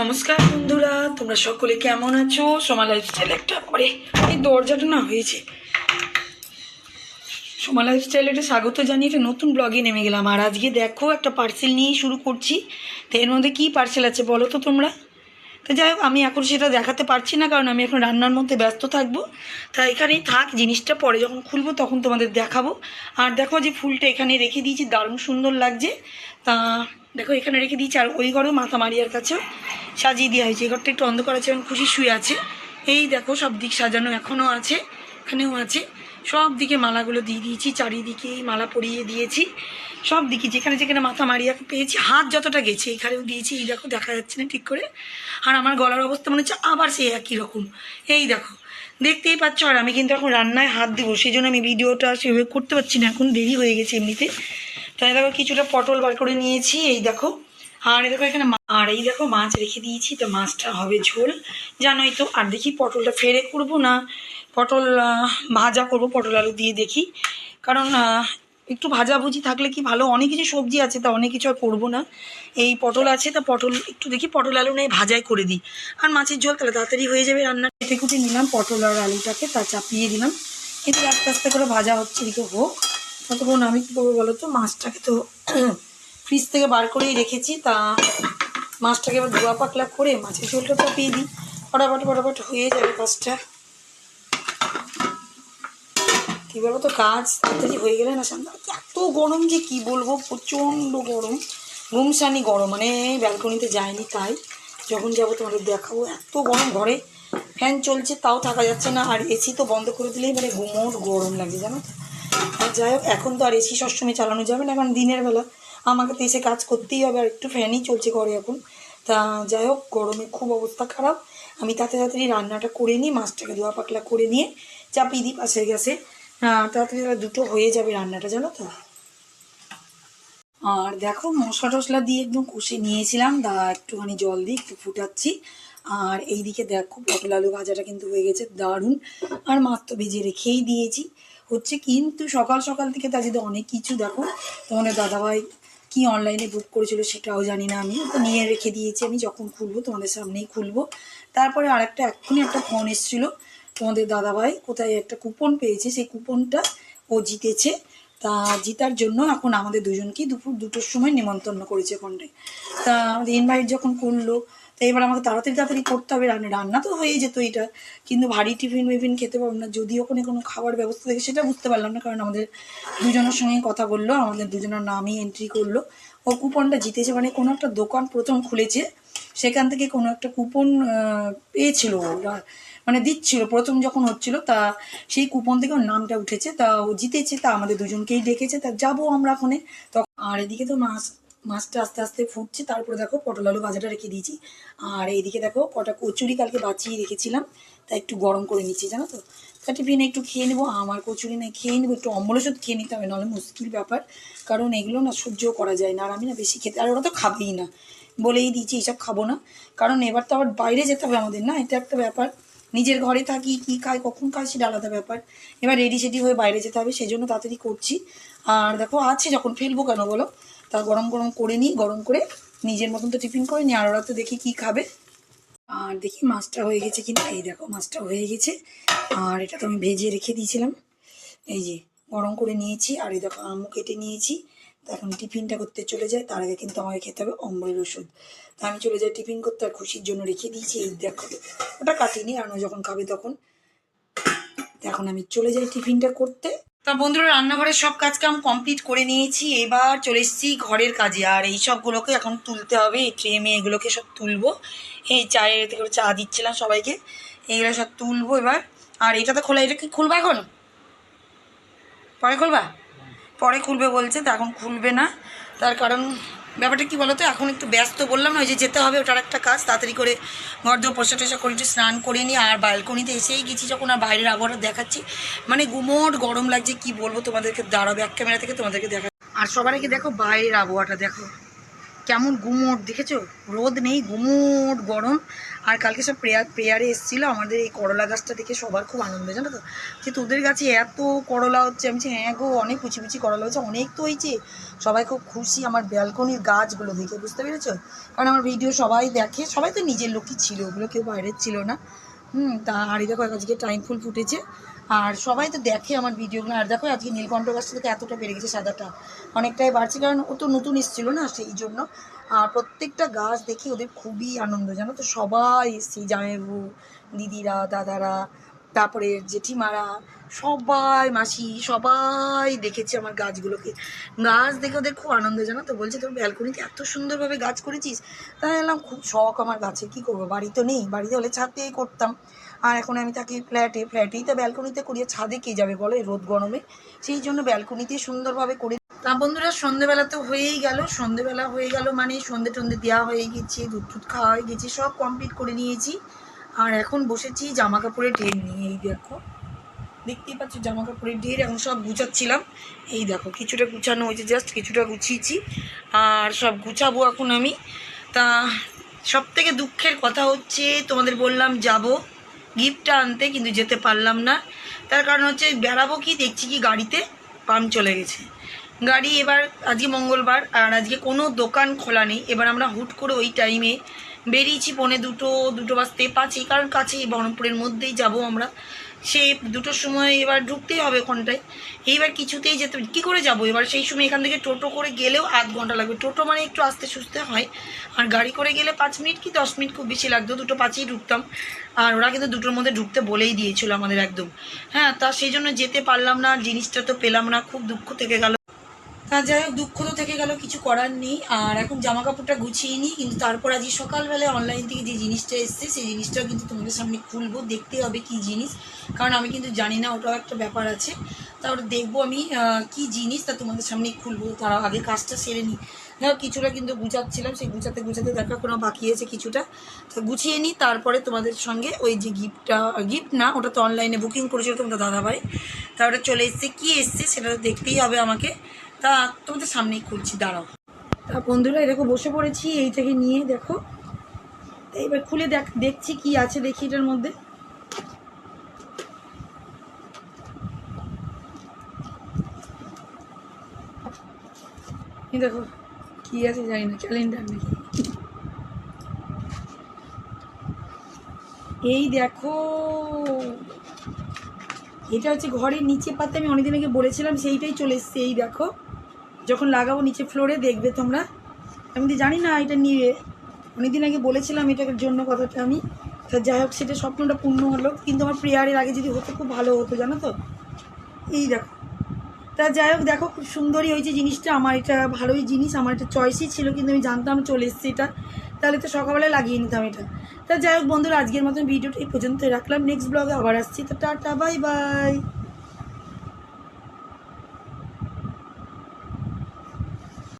নমস্কার বন্ধুরা, তোমরা সকলে কেমন আছো? সোমা লাইফস্টাইল একটা পরে এই দরজাটা না হয়েছে। সোমা লাইফস্টাইল একটা স্বাগত জানিয়ে একটা নতুন ব্লগে নেমে গেলাম। আর আজকে দেখো, একটা পার্সেল নিয়েই শুরু করছি। তো এর মধ্যে কী পার্সেল আছে বলো তো তোমরা? তো যাই হোক, আমি এখন সেটা দেখাতে পারছি না, কারণ আমি এখন রান্নার মধ্যে ব্যস্ত থাকব। তা এখানেই থাক, জিনিসটা পরে যখন খুলবো তখন তোমাদের দেখাবো। আর দেখো যে ফুলটা এখানে রেখে দিয়েছি, দারুণ সুন্দর লাগছে। তা দেখো, এখানে রেখে দিয়েছি আর ওই ঘরেও মাথা মারিয়ার কাছেও সাজিয়ে দেওয়া হয়েছে। এই ঘরটা একটু অন্ধকার আছে এবং খুশি শুয়ে আছে। এই দেখো, সব দিক সাজানো এখনও আছে, এখানেও আছে। সব দিকে মালাগুলো দিয়ে দিয়েছি, চারিদিকে মালা পরিয়ে দিয়েছি। সব দিকে যেখানে যেখানে মাথা মারিয়া পেয়েছি, হাত যতটা গেছে এখানেও দিয়েছি। এই দেখো, দেখা যাচ্ছে না ঠিক করে। আর আমার গলার অবস্থা মনে হচ্ছে আবার সেই একই রকম। এই দেখো, দেখতেই পাচ্ছ। আর আমি কিন্তু এখন রান্নায় হাত দেবো সেই জন্য আমি ভিডিওটা সেভাবে করতে পারছি না। এখন দেরি হয়ে গেছে এমনিতে। তাই দেখো কিছুটা পটল বার করে নিয়েছি, এই দেখো। আর এই দেখো এখানে আর এই দেখো মাছ রেখে দিয়েছি, তো মাছটা হবে ঝোল। জানোই তো, আর দেখি পটলটা ফেরে করব না? পটল ভাজা করব, পটল আলু দিয়ে দেখি। কারণ একটু ভাজাভুজি থাকলে কি ভালো? অনেক কিছু সবজি আছে, তা অনেক কিছু আর করব না। এই পটল আছে, তা পটল, একটু দেখি পটল আলু নেই, ভাজাই করে দিই। আর মাছের ঝোল তাহলে তাড়াতাড়ি হয়ে যাবে রান্না। কেটে কুটে নিলাম পটল আর আলুটাকে, তা চাপিয়ে দিলাম। কিন্তু আস্তে আস্তে করে ভাজা হচ্ছে, এদিকে হোক। ততক্ষণ আমি কী করব বলো তো? মাছটাকে তো ফ্রিজ থেকে বার করেই রেখেছি। তা মাছটাকে এবার ধোয়া পাকলা করে মাছের ঝোলটা চাপিয়ে দিই। ফটাফট ফটাফট হয়ে যাবে কাজটা। কী বলব তো কাজ তাড়াতাড়ি হয়ে গেলে না সামনে এত গরম যে কি বলব, প্রচণ্ড গরম। গুমসানি গরম মানে ব্যালকনিতে যায়নি তাই। যখন যাব তোমাদের দেখাবো। এত গরম ঘরে ফ্যান চলছে, তাও থাকা যাচ্ছে না। আর এসি তো বন্ধ করে দিলেই মানে গুমোট গরম লাগে, জানো? তো যাই হোক, এখন তো আর এসি সবসময় চালানো যাবে না কারণ দিনের বেলা। আমাকে তো এসে কাজ করতেই হবে, আর একটু ফ্যানই চলছে ঘরে এখন। তা যাই হোক, গরমে খুব অবস্থা খারাপ। আমি তাতে তাড়াতাড়ি রান্নাটা করে নিই, মাছটাকে ধোয়া পাকলা করে নিয়ে চাপিয়ে দিই পাশে গেছে। তাড়াতাড়ি দুটো হয়ে যাবে রান্নাটা, জানো তো? আর দেখো মশলা টশলা দিয়ে একদম কষে নিয়েছিলাম। দা একটুখানি জল দিয়ে একটু ফুটাচ্ছি। আর এইদিকে দেখো পটল আলু ভাজাটা কিন্তু হয়ে গেছে, দারুণ। আর তো ভেজে রেখেই দিয়েছি। হচ্ছে কিন্তু সকাল সকাল থেকে তা যদি অনেক কিছু দেখো তোমাদের দাদাভাই কি অনলাইনে বুক করেছিল সেটাও জানি না আমি। তো নিয়ে রেখে দিয়েছি আমি যখন খুলবো, তোমাদের সামনেই খুলবো। তারপরে আরেকটা, এক্ষুনি একটা ফোন এসেছিল তোমাদের দাদাভাই, কোথায় একটা কুপন পেয়েছে, সেই কুপনটা ও জিতেছে। তা জিতার জন্য এখন আমাদের দুজনকেই দুপুর দুটোর সময় নেমন্তন্ন করেছে ফোনটায় তা আমাদের ইনভাইট যখন করল তা এবার আমাকে তাড়াতাড়ি তাড়াতাড়ি করতে হবে। রান্না রান্না তো হয়ে যেত এটা। কিন্তু ভারী টিফিন মিফিন খেতে পারব না। যদি ওখানে কোনো খাবার ব্যবস্থা থাকে, সেটা বুঝতে পারলাম না। কারণ আমাদের দুজনের সঙ্গে কথা বলল, আমাদের দুজনের নামই এন্ট্রি করল। ও কুপনটা জিতেছে মানে কোনো একটা দোকান প্রথম খুলেছে, সেখান থেকে কোনো একটা কুপন পেয়েছিল মানে দিচ্ছিল। প্রথম যখন হচ্ছিল, তা সেই কুপন থেকে ওর নামটা উঠেছে। তা ও জিতেছে, তা আমাদের দুজনকেই ডেকেছে। তা যাব আমরা ওখানে। তখন আর এদিকে তো মাছ মাছটা আস্তে আস্তে ফুটছে, তারপরে দেখো পটল আলু ভাজাটা রেখে দিয়েছি। আর এইদিকে দেখো কটা কচুরি কালকে বাঁচিয়ে রেখেছিলাম তা একটু গরম করে নিচ্ছি, জানো তো? তা টিফিনে একটু খেয়ে নেব, আমার কচুরি না খেয়ে নেব, একটু অম্বল ওষুধ খেয়ে নিতে হবে, নাহলে মুশকিল ব্যাপার। কারণ এগুলো না সহ্য করা যায় না, আর আমি না বেশি খেতে, আর ওরা তো খাবেই না। বলেই দিয়েছি, এইসব খাব না। কারণ এবার তো আবার বাইরে যেতে হবে আমাদের, না? এটা একটা ব্যাপার। নিজের ঘরে থাকি, কি খাই, কখন খাই, সেটা আলাদা ব্যাপার। এবার রেডি সেডি হয়ে বাইরে যেতে হবে, সেই জন্য তাড়াতাড়ি করছি। আর দেখো আছে যখন, ফেলব কেন বলো? তা গরম গরম করে নিই, গরম করে নিজের মতন তো টিফিন করে নিই আর ওরা তো দেখি কি খাবে। আর দেখি মাছটা হয়ে গেছে কিনা, এই দেখো মাছটা হয়ে গেছে। আর এটা তো আমি ভেজে রেখে দিয়েছিলাম। এই যে গরম করে নিয়েছি, আর এই দেখো আমও কেটে নিয়েছি। তো এখন টিফিনটা করতে চলে যায়, তার আগে কিন্তু আমাকে খেতে হবে অম্বলের ওষুধ। তা আমি চলে যাই টিফিন করতে, আর খুশির জন্য রেখে দিয়েছি, এই দেখো। ওটা কাটিনি, আর যখন খাবে তখন। এখন আমি চলে যাই টিফিনটা করতে। তা বন্ধুরা, রান্নাঘরের সব কাজকে আমি কমপ্লিট করে নিয়েছি। এবার চলে এসেছি ঘরের কাজে। আর এই সবগুলোকে এখন তুলতে হবে। এই ট্রে এগুলোকে সব তুলবো। এই চায়ের থেকে চা দিচ্ছিলাম সবাইকে। এইগুলো সব তুলবো এবার। আর এটা তো খোলা, এটা কি খুলবা এখন? পরে খুলবা? পরে খুলবে বলছে, তা এখন খুলবে না। তার কারণ ব্যাপারটা কি বলতো? এখন একটু ব্যস্ত বললাম না, ওই যে যেতে হবে, ওটার একটা কাজ, তাড়াতাড়ি করে ঘর দিয়ে পোষা টোষা করে একটু স্নান করে নিই আর বালকনিতে এসেই গেছি যখন আর বাইরের আবহাওয়া দেখাচ্ছি। মানে গুমোট গরম লাগছে, কি বলব তোমাদেরকে? দাঁড়াবে এক ক্যামেরা থেকে তোমাদেরকে দেখা আর সবার আগে দেখো বাইরের আবহাওয়াটা, দেখো। কেমন গুমোট, দেখেছ? রোদ নেই, গুমোট গরম। আর কালকে সব প্রেয়ার প্রেয়ারে এসেছিল, আমাদের এই করলা গাছটা দেখে সবার খুব আনন্দ জানো তো? যে তোদের গাছে এত করলা হচ্ছে, আমি হ্যাঁ গো, অনেক কুচি কুচি করলা হচ্ছে অনেক তো হয়েছে। সবাই খুব খুশি, আমার ব্যালকনির গাছগুলো দেখে, বুঝতে পেরেছ? কারণ আমার ভিডিও সবাই দেখে, সবাই তো নিজের লোকই ছিল, ওগুলো কেউ বাইরের ছিল না। হুম, তা, আর দেখো, আজকে টাইম ফুল ফুটেছে। আর সবাই তো দেখে আমার ভিডিওগুলো। আর দেখো, আজকে নীলকণ্ঠ গাছটা থেকে এতটা বেড়ে গেছে সাদাটা। অনেকটাই বাড়ছে, কারণ ও তো নতুন এসেছিল না সেই জন্য। আর প্রত্যেকটা গাছ দেখে ওদের খুবই আনন্দ, জানো তো? সবাই এসছে জামাইবু দিদিরা, দাদারা, তারপরে জেঠিমারা, সবাই, মাসি, সবাই দেখেছে আমার গাছগুলোকে। গাছ দেখে ওদের খুব আনন্দ, জানো তো? বলছে, তোর ব্যালকনিতে এত সুন্দরভাবে গাছ করেছিস? তাই এলাম খুব শখ আমার গাছে, কী করব? বাড়ি তো নেই, বাড়িতে হলে ছাদেই করতাম। আর এখন আমি থাকি ফ্ল্যাটে ফ্ল্যাটেই তো ব্যালকনিতে করিয়ে ছাদে কে যাবে বলো এই রোদ গরমে? সেই জন্য ব্যালকনিতে সুন্দরভাবে করে তা বন্ধুরা, সন্ধেবেলা তো হয়েই গেল। সন্ধেবেলা হয়ে গেল মানে সন্ধে টন্ধে দেওয়া হয়ে গেছে, দুধ টুধ খাওয়া হয়ে গেছে, সব কমপ্লিট করে নিয়েছি। আর এখন বসেছি জামা কাপড়ের ঢের নিয়ে, এই দেখো। দেখতেই পাচ্ছ জামা কাপড়ের ঢের, এখন সব গুছাচ্ছিলাম। এই দেখো, কিছুটা গুছানো হয়েছে জাস্ট কিছুটা গুছিয়েছি। আর সব গুছাবো এখন আমি। তা সব থেকে দুঃখের কথা হচ্ছে, তোমাদের বললাম যাব। গিফটটা আনতে কিন্তু যেতে পারলাম না। তার কারণ হচ্ছে বেড়াবো কি, দেখছি কি গাড়িতে পাম্প চলে গেছে। গাড়ি এবার আজকে মঙ্গলবার, আর আজকে কোনো দোকান খোলা নেই। এবার আমরা হুট করে ওই টাইমে বেরিয়েছি, পনে দুটো দুটো বাজতে পাঁচই। কারণ কাছেই বহরমপুরের মধ্যেই যাব আমরা। সে দুটোর সময় এবার ঢুকতেই হবে ওখানটায়। এইবার কিছুতেই যেতে কি করে যাব? এবার সেই সময় এখান থেকে টোটো করে গেলেও আধ ঘণ্টা লাগবে। টোটো মানে একটু আস্তে সুস্তে হয়। আর গাড়ি করে গেলে পাঁচ মিনিট কি দশ মিনিট খুব বেশি লাগতো। দুটো পাঁচেই ঢুকতাম। আর ওরা কিন্তু দুটোর মধ্যে ঢুকতে বলেই দিয়েছিল আমাদের একদম। হ্যাঁ তা সেই জন্য যেতে পারলাম না, জিনিসটা তো পেলাম না। খুব দুঃখ থেকে গেল। যাই হোক, দুঃখ তো থেকে গেল, কিছু করার নেই। আর এখন জামা কাপড়টা গুছিয়ে নিই, কিন্তু তারপর আজকে সকালবেলায় অনলাইন থেকে যে জিনিসটা এসছে, সেই জিনিসটাও কিন্তু তোমাদের সামনে খুলবো, দেখতে হবে কি জিনিস। কারণ আমি কিন্তু জানি না, ওটাও একটা ব্যাপার আছে। তারপরে দেখব আমি কি জিনিস তা তোমাদের সামনে খুলবো। তারা আগে কাজটা সেরে নিই। দেখো কিছুটা কিন্তু গুছাচ্ছিলাম, সেই গুছাতে গুছাতে দেখা কোনো বাকি আছে কিছুটা। তো গুছিয়ে নিই, তারপরে তোমাদের সঙ্গে ওই যে গিফটটা, গিফট না, ওটা তো অনলাইনে বুকিং করেছিল তোমরা দাদাভাই। তা ওটা চলে এসছে, কী এসছে সেটা তো দেখতেই হবে আমাকে। তা তোমাদের সামনেই খুলছি, দাঁড়াও। তা বন্ধুরা এরকম বসে পড়েছি, এইটাকে নিয়ে দেখো। এবার খুলে দেখ, দেখছি কি আছে দেখি এটার মধ্যে। দেখো, কি আছে জানি না, ক্যালেন্ডার নাকি। এই দেখো, এটা হচ্ছে ঘরের নিচে পাতে আমি অনেকদিন আগে বলেছিলাম, সেইটাই চলে এসছে, এই দেখো। যখন লাগাবো নিচে ফ্লোরে দেখবে তোমরা। আমি তো জানি না এটা নিয়ে। অনেকদিন আগে বলেছিলাম এটার জন্য কথাটা আমি। তা যাই হোক, সেটা স্বপ্নটা পূর্ণ হলো। কিন্তু আমার প্রেয়ারের আগে যদি হতো, খুব ভালো হতো, জানো তো? এই দেখো। তা যাই হোক, দেখো, খুব সুন্দরই হয়েছে জিনিসটা। আমার এটা ভালোই জিনিস, আমার এটা চয়েসই ছিল, কিন্তু আমি জানতাম চলে এসছে এটা। তাহলে তো সকালবেলায় লাগিয়ে নিতাম এটা। তা যাই হোক, বন্ধুরা, আজকের মতন ভিডিওটা এই পর্যন্ত রাখলাম। নেক্সট ব্লগে আবার আসছি। তো টাটা বাই বাই